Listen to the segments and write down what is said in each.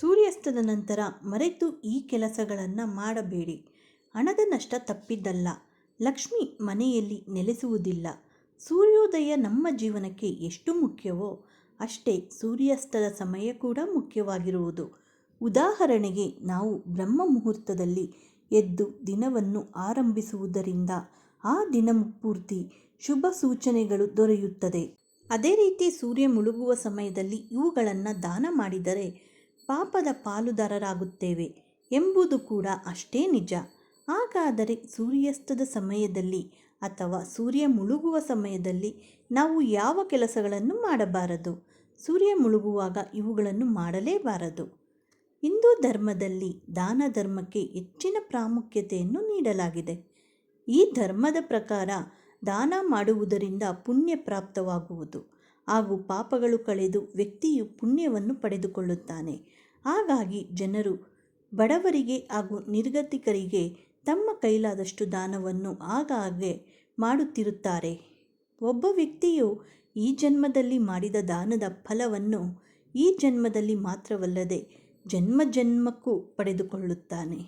ಸೂರ್ಯಾಸ್ತದ ನಂತರ ಮರೆತು ಈ ಕೆಲಸಗಳನ್ನು ಮಾಡಬೇಡಿ. ಹಣದ ನಷ್ಟ ತಪ್ಪಿದ್ದಲ್ಲ. ಲಕ್ಷ್ಮಿ ಮನೆಯಲ್ಲಿ ನೆಲೆಸುವುದಿಲ್ಲ. ಸೂರ್ಯೋದಯ ನಮ್ಮ ಜೀವನಕ್ಕೆ ಎಷ್ಟು ಮುಖ್ಯವೋ ಅಷ್ಟೇ ಸೂರ್ಯಾಸ್ತದ ಸಮಯ ಕೂಡ ಮುಖ್ಯವಾಗಿರುವುದು. ಉದಾಹರಣೆಗೆ ನಾವು ಬ್ರಹ್ಮ ಮುಹೂರ್ತದಲ್ಲಿ ಎದ್ದು ದಿನವನ್ನು ಆರಂಭಿಸುವುದರಿಂದ ಆ ದಿನ ಪೂರ್ತಿ ಶುಭ ಸೂಚನೆಗಳು ದೊರೆಯುತ್ತದೆ. ಅದೇ ರೀತಿ ಸೂರ್ಯ ಮುಳುಗುವ ಸಮಯದಲ್ಲಿ ಇವುಗಳನ್ನು ದಾನ ಮಾಡಿದರೆ ಪಾಪದ ಪಾಲುದಾರರಾಗುತ್ತೇವೆ ಎಂಬುದು ಕೂಡ ಅಷ್ಟೇ ನಿಜ. ಹಾಗಾದರೆ ಸೂರ್ಯಾಸ್ತದ ಸಮಯದಲ್ಲಿ ಅಥವಾ ಸೂರ್ಯ ಮುಳುಗುವ ಸಮಯದಲ್ಲಿ ನಾವು ಯಾವ ಕೆಲಸಗಳನ್ನು ಮಾಡಬಾರದು? ಸೂರ್ಯ ಮುಳುಗುವಾಗ ಇವುಗಳನ್ನು ಮಾಡಲೇಬಾರದು. ಹಿಂದೂ ಧರ್ಮದಲ್ಲಿ ದಾನ ಧರ್ಮಕ್ಕೆ ಹೆಚ್ಚಿನ ಪ್ರಾಮುಖ್ಯತೆಯನ್ನು ನೀಡಲಾಗಿದೆ. ಈ ಧರ್ಮದ ಪ್ರಕಾರ ದಾನ ಮಾಡುವುದರಿಂದ ಪುಣ್ಯ ಪ್ರಾಪ್ತವಾಗುವುದು. ಹಾಗೂ ಪಾಪಗಳು ಕಳೆದು ವ್ಯಕ್ತಿಯು ಪುಣ್ಯವನ್ನು ಪಡೆದುಕೊಳ್ಳುತ್ತಾನೆ. ಹಾಗಾಗಿ ಜನರು ಬಡವರಿಗೆ ಹಾಗೂ ನಿರ್ಗತಿಕರಿಗೆ ತಮ್ಮ ಕೈಲಾದಷ್ಟು ದಾನವನ್ನು ಆಗಾಗ್ಗೆ ಮಾಡುತ್ತಿರುತ್ತಾರೆ. ಒಬ್ಬ ವ್ಯಕ್ತಿಯು ಈ ಜನ್ಮದಲ್ಲಿ ಮಾಡಿದ ದಾನದ ಫಲವನ್ನು ಈ ಜನ್ಮದಲ್ಲಿ ಮಾತ್ರವಲ್ಲದೆ ಜನ್ಮ ಜನ್ಮಕ್ಕೂ ಪಡೆದುಕೊಳ್ಳುತ್ತಾನೆ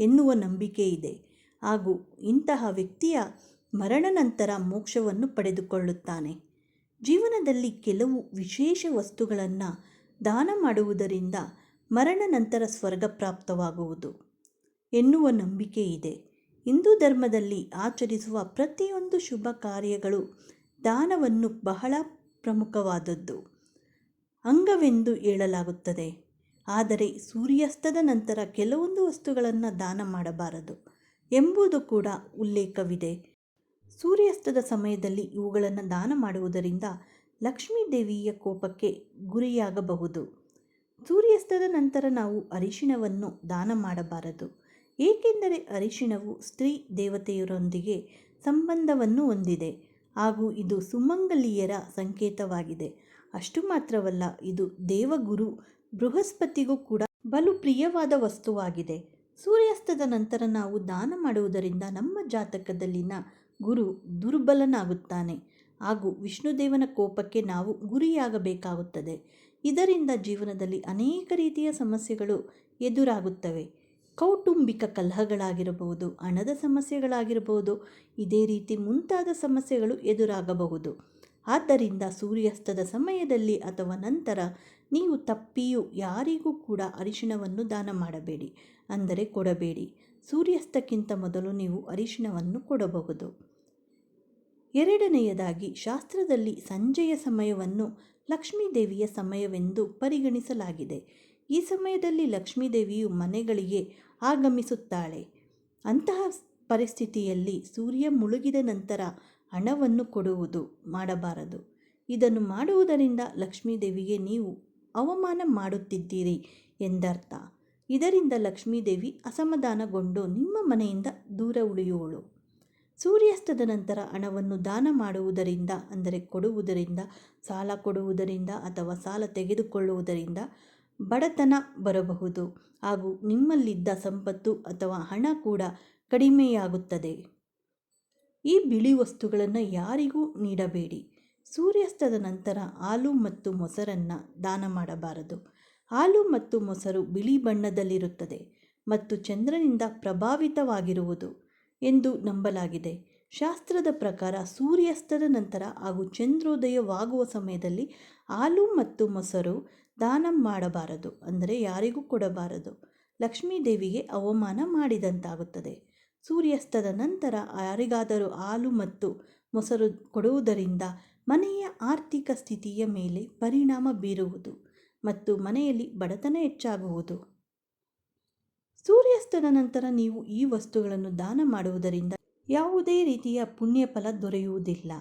ಎನ್ನುವ ನಂಬಿಕೆ ಇದೆ. ಹಾಗೂ ಇಂತಹ ವ್ಯಕ್ತಿಯ ಮರಣ ನಂತರ ಮೋಕ್ಷವನ್ನು ಪಡೆದುಕೊಳ್ಳುತ್ತಾನೆ. ಜೀವನದಲ್ಲಿ ಕೆಲವು ವಿಶೇಷ ವಸ್ತುಗಳನ್ನು ದಾನ ಮಾಡುವುದರಿಂದ ಮರಣ ನಂತರ ಸ್ವರ್ಗ ಪ್ರಾಪ್ತವಾಗುವುದು. ಎನ್ನುವ ನಂಬಿಕೆ ಇದೆ. ಹಿಂದೂ ಧರ್ಮದಲ್ಲಿ ಆಚರಿಸುವ ಪ್ರತಿಯೊಂದು ಶುಭ ಕಾರ್ಯಗಳು ದಾನವನ್ನು ಬಹಳ ಪ್ರಮುಖವಾದದ್ದು. ಅಂಗವೆಂದು ಹೇಳಲಾಗುತ್ತದೆ. ಆದರೆ ಸೂರ್ಯಾಸ್ತದ ನಂತರ ಕೆಲವೊಂದು ವಸ್ತುಗಳನ್ನು ದಾನ ಮಾಡಬಾರದು ಎಂಬುದು ಕೂಡ ಉಲ್ಲೇಖವಿದೆ. ಸೂರ್ಯಾಸ್ತದ ಸಮಯದಲ್ಲಿ ಇವುಗಳನ್ನು ದಾನ ಮಾಡುವುದರಿಂದ ಲಕ್ಷ್ಮೀ ದೇವಿಯ ಕೋಪಕ್ಕೆ ಗುರಿಯಾಗಬಹುದು. ಸೂರ್ಯಾಸ್ತದ ನಂತರ ನಾವು ಅರಿಶಿಣವನ್ನು ದಾನ ಮಾಡಬಾರದು. ಏಕೆಂದರೆ ಅರಿಶಿಣವು ಸ್ತ್ರೀ ದೇವತೆಯರೊಂದಿಗೆ ಸಂಬಂಧವನ್ನು ಹೊಂದಿದೆ. ಹಾಗೂ ಇದು ಸುಮಂಗಲಿಯರ ಸಂಕೇತವಾಗಿದೆ. ಅಷ್ಟು ಮಾತ್ರವಲ್ಲ, ಇದು ದೇವಗುರು ಬೃಹಸ್ಪತಿಗೂ ಕೂಡ ಬಲು ಪ್ರಿಯವಾದ ವಸ್ತುವಾಗಿದೆ. ಸೂರ್ಯಾಸ್ತದ ನಂತರ ನಾವು ದಾನ ಮಾಡುವುದರಿಂದ ನಮ್ಮ ಜಾತಕದಲ್ಲಿನ ಗುರು ದುರ್ಬಲನಾಗುತ್ತಾನೆ. ಹಾಗೂ ವಿಷ್ಣುದೇವನ ಕೋಪಕ್ಕೆ ನಾವು ಗುರಿಯಾಗಬೇಕಾಗುತ್ತದೆ. ಇದರಿಂದ ಜೀವನದಲ್ಲಿ ಅನೇಕ ರೀತಿಯ ಸಮಸ್ಯೆಗಳು ಎದುರಾಗುತ್ತವೆ. ಕೌಟುಂಬಿಕ ಕಲಹಗಳಾಗಿರಬಹುದು, ಹಣದ ಸಮಸ್ಯೆಗಳಾಗಿರಬಹುದು, ಇದೇ ರೀತಿ ಮುಂತಾದ ಸಮಸ್ಯೆಗಳು ಎದುರಾಗಬಹುದು. ಆದ್ದರಿಂದ ಸೂರ್ಯಾಸ್ತದ ಸಮಯದಲ್ಲಿ ಅಥವಾ ನಂತರ ನೀವು ತಪ್ಪಿಯೂ ಯಾರಿಗೂ ಕೂಡ ಅರಿಶಿಣವನ್ನು ದಾನ ಮಾಡಬೇಡಿ. ಅಂದರೆ ಕೊಡಬೇಡಿ. ಸೂರ್ಯಾಸ್ತಕ್ಕಿಂತ ಮೊದಲು ನೀವು ಅರಿಶಿಣವನ್ನು ಕೊಡಬಹುದು. ಎರಡನೆಯದಾಗಿ, ಶಾಸ್ತ್ರದಲ್ಲಿ ಸಂಜೆಯ ಸಮಯವನ್ನು ಲಕ್ಷ್ಮೀದೇವಿಯ ಸಮಯವೆಂದು ಪರಿಗಣಿಸಲಾಗಿದೆ. ಈ ಸಮಯದಲ್ಲಿ ಲಕ್ಷ್ಮೀದೇವಿಯು ಮನೆಗಳಿಗೆ ಆಗಮಿಸುತ್ತಾಳೆ. ಅಂತಹ ಪರಿಸ್ಥಿತಿಯಲ್ಲಿ ಸೂರ್ಯ ಮುಳುಗಿದ ನಂತರ ಹಣವನ್ನು ಕೊಡುವುದು ಮಾಡಬಾರದು. ಇದನ್ನು ಮಾಡುವುದರಿಂದ ಲಕ್ಷ್ಮೀದೇವಿಗೆ ನೀವು ಅವಮಾನ ಮಾಡುತ್ತಿದ್ದೀರಿ ಎಂದರ್ಥ. ಇದರಿಂದ ಲಕ್ಷ್ಮೀದೇವಿ ಅಸಮಾಧಾನಗೊಂಡು ನಿಮ್ಮ ಮನೆಯಿಂದ ದೂರ ಉಳಿಯುವಳು. ಸೂರ್ಯಾಸ್ತದ ನಂತರ ಹಣವನ್ನು ದಾನ ಮಾಡುವುದರಿಂದ, ಅಂದರೆ ಕೊಡುವುದರಿಂದ, ಸಾಲ ಕೊಡುವುದರಿಂದ ಅಥವಾ ಸಾಲ ತೆಗೆದುಕೊಳ್ಳುವುದರಿಂದ ಬಡತನ ಬರಬಹುದು. ಹಾಗೂ ನಿಮ್ಮಲ್ಲಿದ್ದ ಸಂಪತ್ತು ಅಥವಾ ಹಣ ಕೂಡ ಕಡಿಮೆಯಾಗುತ್ತದೆ. ಈ ಬಿಳಿ ವಸ್ತುಗಳನ್ನು ಯಾರಿಗೂ ನೀಡಬೇಡಿ. ಸೂರ್ಯಾಸ್ತದ ನಂತರ ಹಾಲು ಮತ್ತು ಮೊಸರನ್ನು ದಾನ ಮಾಡಬಾರದು. ಹಾಲು ಮತ್ತು ಮೊಸರು ಬಿಳಿ ಬಣ್ಣದಲ್ಲಿರುತ್ತದೆ ಮತ್ತು ಚಂದ್ರನಿಂದ ಪ್ರಭಾವಿತವಾಗಿರುವುದು ಎಂದು ನಂಬಲಾಗಿದೆ. ಶಾಸ್ತ್ರದ ಪ್ರಕಾರ ಸೂರ್ಯಾಸ್ತದ ನಂತರ ಹಾಗೂ ಚಂದ್ರೋದಯವಾಗುವ ಸಮಯದಲ್ಲಿ ಹಾಲು ಮತ್ತು ಮೊಸರು ದಾನ ಮಾಡಬಾರದು ಅಂದರೆ ಯಾರಿಗೂ ಕೊಡಬಾರದು. ಲಕ್ಷ್ಮೀ ದೇವಿಗೆ ಅವಮಾನ ಮಾಡಿದಂತಾಗುತ್ತದೆ. ಸೂರ್ಯಾಸ್ತದ ನಂತರ ಯಾರಿಗಾದರೂ ಹಾಲು ಮತ್ತು ಮೊಸರು ಕೊಡುವುದರಿಂದ ಮನೆಯ ಆರ್ಥಿಕ ಸ್ಥಿತಿಯ ಮೇಲೆ ಪರಿಣಾಮ ಬೀರುವುದು. ಮತ್ತು ಮನೆಯಲ್ಲಿ ಬಡತನ ಹೆಚ್ಚಾಗುವುದು. ಸೂರ್ಯಾಸ್ತದ ನಂತರ ನೀವು ಈ ವಸ್ತುಗಳನ್ನು ದಾನ ಮಾಡುವುದರಿಂದ ಯಾವುದೇ ರೀತಿಯ ಪುಣ್ಯ ಫಲ ದೊರೆಯುವುದಿಲ್ಲ.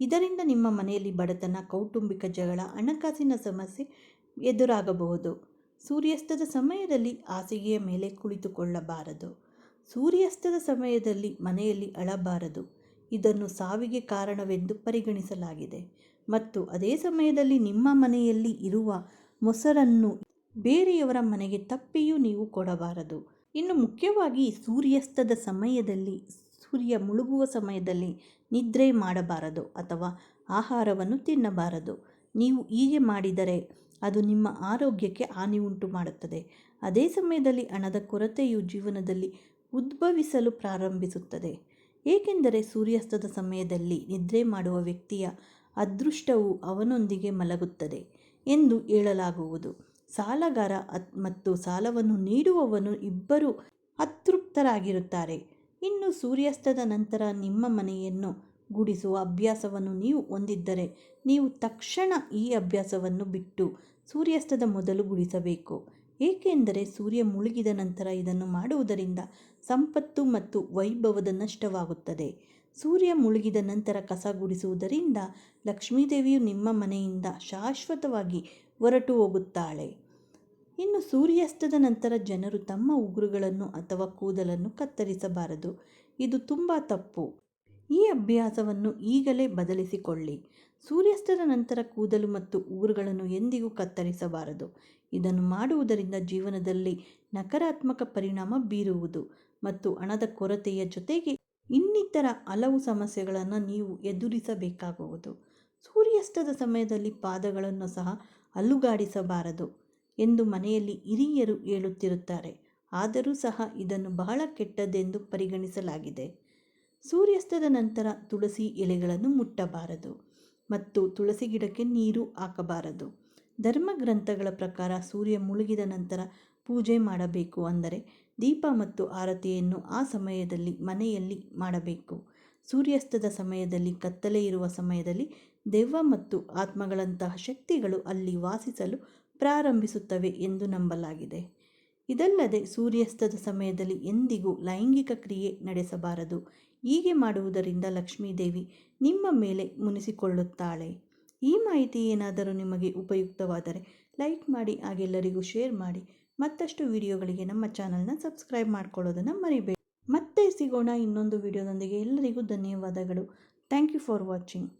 ಇದರಿಂದ ನಿಮ್ಮ ಮನೆಯಲ್ಲಿ ಬಡತನ, ಕೌಟುಂಬಿಕ ಜಗಳ, ಹಣಕಾಸಿನ ಸಮಸ್ಯೆ ಎದುರಾಗಬಹುದು. ಸೂರ್ಯಾಸ್ತದ ಸಮಯದಲ್ಲಿ ಹಾಸಿಗೆಯ ಮೇಲೆ ಕುಳಿತುಕೊಳ್ಳಬಾರದು. ಸೂರ್ಯಾಸ್ತದ ಸಮಯದಲ್ಲಿ ಮನೆಯಲ್ಲಿ ಅಳಬಾರದು. ಇದನ್ನು ಸಾವಿಗೆ ಕಾರಣವೆಂದು ಪರಿಗಣಿಸಲಾಗಿದೆ. ಮತ್ತು ಅದೇ ಸಮಯದಲ್ಲಿ ನಿಮ್ಮ ಮನೆಯಲ್ಲಿ ಇರುವ ಮೊಸರನ್ನು ಬೇರೆಯವರ ಮನೆಗೆ ತಪ್ಪಿಯೂ ನೀವು ಕೊಡಬಾರದು. ಇನ್ನು ಮುಖ್ಯವಾಗಿ ಸೂರ್ಯಾಸ್ತದ ಸಮಯದಲ್ಲಿ, ಸೂರ್ಯ ಮುಳುಗುವ ಸಮಯದಲ್ಲಿ ನಿದ್ರೆ ಮಾಡಬಾರದು ಅಥವಾ ಆಹಾರವನ್ನು ತಿನ್ನಬಾರದು. ನೀವು ಹೀಗೆ ಮಾಡಿದರೆ ಅದು ನಿಮ್ಮ ಆರೋಗ್ಯಕ್ಕೆ ಹಾನಿ ಉಂಟು ಮಾಡುತ್ತದೆ. ಅದೇ ಸಮಯದಲ್ಲಿ ಹಣದ ಕೊರತೆಯು ಜೀವನದಲ್ಲಿ ಉದ್ಭವಿಸಲು ಪ್ರಾರಂಭಿಸುತ್ತದೆ. ಏಕೆಂದರೆ ಸೂರ್ಯಾಸ್ತದ ಸಮಯದಲ್ಲಿ ನಿದ್ರೆ ಮಾಡುವ ವ್ಯಕ್ತಿಯ ಅದೃಷ್ಟವು ಅವನೊಂದಿಗೆ ಮಲಗುತ್ತದೆ. ಎಂದು ಹೇಳಲಾಗುವುದು. ಸಾಲಗಾರ ಮತ್ತು ಸಾಲವನ್ನು ನೀಡುವವನು ಇಬ್ಬರು ಅತೃಪ್ತರಾಗಿರುತ್ತಾರೆ. ಇನ್ನು ಸೂರ್ಯಾಸ್ತದ ನಂತರ ನಿಮ್ಮ ಮನೆಯನ್ನು ಗುಡಿಸುವ ಅಭ್ಯಾಸವನ್ನು ನೀವು ಹೊಂದಿದ್ದರೆ ನೀವು ತಕ್ಷಣ ಈ ಅಭ್ಯಾಸವನ್ನು ಬಿಟ್ಟು ಸೂರ್ಯಾಸ್ತದ ಮೊದಲು ಗುಡಿಸಬೇಕು. ಏಕೆಂದರೆ ಸೂರ್ಯ ಮುಳುಗಿದ ನಂತರ ಇದನ್ನು ಮಾಡುವುದರಿಂದ ಸಂಪತ್ತು ಮತ್ತು ವೈಭವದ ನಷ್ಟವಾಗುತ್ತದೆ. ಸೂರ್ಯ ಮುಳುಗಿದ ನಂತರ ಕಸ ಗುಡಿಸುವುದರಿಂದ ಲಕ್ಷ್ಮೀದೇವಿಯು ನಿಮ್ಮ ಮನೆಯಿಂದ ಶಾಶ್ವತವಾಗಿ ಹೊರಟು ಹೋಗುತ್ತಾಳೆ. ಇನ್ನು ಸೂರ್ಯಾಸ್ತದ ನಂತರ ಜನರು ತಮ್ಮ ಉಗುರುಗಳನ್ನು ಅಥವಾ ಕೂದಲನ್ನು ಕತ್ತರಿಸಬಾರದು. ಇದು ತುಂಬ ತಪ್ಪು. ಈ ಅಭ್ಯಾಸವನ್ನು ಈಗಲೇ ಬದಲಿಸಿಕೊಳ್ಳಿ. ಸೂರ್ಯಾಸ್ತದ ನಂತರ ಕೂದಲು ಮತ್ತು ಉಗುರುಗಳನ್ನು ಎಂದಿಗೂ ಕತ್ತರಿಸಬಾರದು. ಇದನ್ನು ಮಾಡುವುದರಿಂದ ಜೀವನದಲ್ಲಿ ನಕಾರಾತ್ಮಕ ಪರಿಣಾಮ ಬೀರುವುದು ಮತ್ತು ಹಣದ ಕೊರತೆಯ ಜೊತೆಗೆ ಇನ್ನಿತರ ಹಲವು ಸಮಸ್ಯೆಗಳನ್ನು ನೀವು ಎದುರಿಸಬೇಕಾಗುವುದು. ಸೂರ್ಯಾಸ್ತದ ಸಮಯದಲ್ಲಿ ಪಾದಗಳನ್ನು ಸಹ ಅಲ್ಲುಗಾಡಿಸಬಾರದು ಎಂದು ಮನೆಯಲ್ಲಿ ಹಿರಿಯರು ಹೇಳುತ್ತಿರುತ್ತಾರೆ. ಆದರೂ ಸಹ ಇದನ್ನು ಬಹಳ ಕೆಟ್ಟದ್ದೆಂದು ಪರಿಗಣಿಸಲಾಗಿದೆ. ಸೂರ್ಯಾಸ್ತದ ನಂತರ ತುಳಸಿ ಎಲೆಗಳನ್ನು ಮುಟ್ಟಬಾರದು ಮತ್ತು ತುಳಸಿ ಗಿಡಕ್ಕೆ ನೀರು ಹಾಕಬಾರದು. ಧರ್ಮಗ್ರಂಥಗಳ ಪ್ರಕಾರ ಸೂರ್ಯ ಮುಳುಗಿದ ನಂತರ ಪೂಜೆ ಮಾಡಬೇಕು ಅಂದರೆ ದೀಪ ಮತ್ತು ಆರತಿಯನ್ನು ಆ ಸಮಯದಲ್ಲಿ ಮನೆಯಲ್ಲಿ ಮಾಡಬೇಕು. ಸೂರ್ಯಾಸ್ತದ ಸಮಯದಲ್ಲಿ, ಕತ್ತಲೆ ಇರುವ ಸಮಯದಲ್ಲಿ ದೆವ್ವ ಮತ್ತು ಆತ್ಮಗಳಂತಹ ಶಕ್ತಿಗಳು ಅಲ್ಲಿ ವಾಸಿಸಲು ಪ್ರಾರಂಭಿಸುತ್ತವೆ ಎಂದು ನಂಬಲಾಗಿದೆ. ಇದಲ್ಲದೆ ಸೂರ್ಯಾಸ್ತದ ಸಮಯದಲ್ಲಿ ಎಂದಿಗೂ ಲೈಂಗಿಕ ಕ್ರಿಯೆ ನಡೆಸಬಾರದು. ಹೀಗೆ ಮಾಡುವುದರಿಂದ ಲಕ್ಷ್ಮೀದೇವಿ ನಿಮ್ಮ ಮೇಲೆ ಮುನಿಸಿಕೊಳ್ಳುತ್ತಾಳೆ. ಈ ಮಾಹಿತಿ ಏನಾದರೂ ನಿಮಗೆ ಉಪಯುಕ್ತವಾದರೆ ಲೈಕ್ ಮಾಡಿ, ಹಾಗೆಲ್ಲರಿಗೂ ಶೇರ್ ಮಾಡಿ. ಮತ್ತಷ್ಟು ವಿಡಿಯೋಗಳಿಗೆ ನಮ್ಮ ಚಾನಲ್ನ ಸಬ್ಸ್ಕ್ರೈಬ್ ಮಾಡ್ಕೊಳ್ಳೋದನ್ನು ಮರಿಬೇಡಿ. ಮತ್ತೆ ಸಿಗೋಣ ಇನ್ನೊಂದು ವಿಡಿಯೋದೊಂದಿಗೆ. ಎಲ್ಲರಿಗೂ ಧನ್ಯವಾದಗಳು. Thank you for watching.